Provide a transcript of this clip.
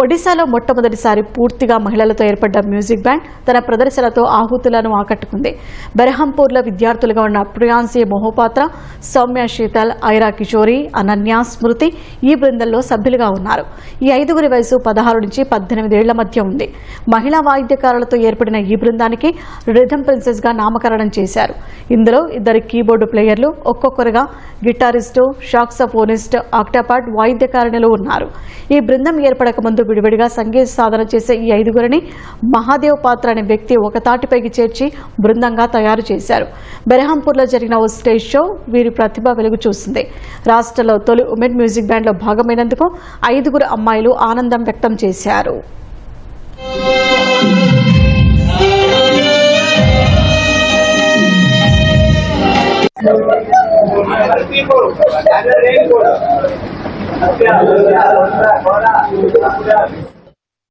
ఒడిశాలో మొట్టమొదటిసారి పూర్తిగా మహిళలతో ఏర్పడ్డ మ్యూజిక్ బ్యాండ్ తన ప్రదర్శనతో ఆహుతులను ఆకట్టుకుంది. బెరహంపూర్లో విద్యార్థులుగా ఉన్న ప్రియాన్సి మొహోపాత్ర సౌమ్య శీతల్ ఐరా కిషోరి అనన్య స్మృతి ఈ బృందంలో సభ్యులుగా ఉన్నారు. ఈ ఐదుగురి వయసు పదహారు నుంచి పద్దెనిమిదేళ్ళ మధ్య ఉంది. మహిళా వాయిద్యకారులతో ఏర్పడిన ఈ బృందానికి రిథమ్ ప్రిన్సెస్గా నామకరణం చేశారు. ఇందులో ఇద్దరు కీబోర్డు ప్లేయర్లు ఒక్కొక్కరుగా గిటారిస్టు షాక్సఫోనిస్ట్ ఆక్టాపాట్ వాయిద్యకారిణులు ఉన్నారు. ఈ బృందం ఏర్పడక ముందు విడివిడిగా సంగీత సాధన చేసే ఈ ఐదుగురిని మహాదేవ్ పాత్ర అనే వ్యక్తి ఒక తాటిపైకి చేర్చి బృందంగా తయారు చేశారు. బెరహంపూర్లో జరిగిన ఓ స్టేజ్ షో వీరి ప్రతిభ వెలుగు చూసింది. రాష్ట్రంలో తొలి ఉమెన్ మ్యూజిక్ బ్యాండ్లో భాగమైనందుకు ఐదుగురు అమ్మాయిలు ఆనందం వ్యక్తం చేశారు. People. Voilà.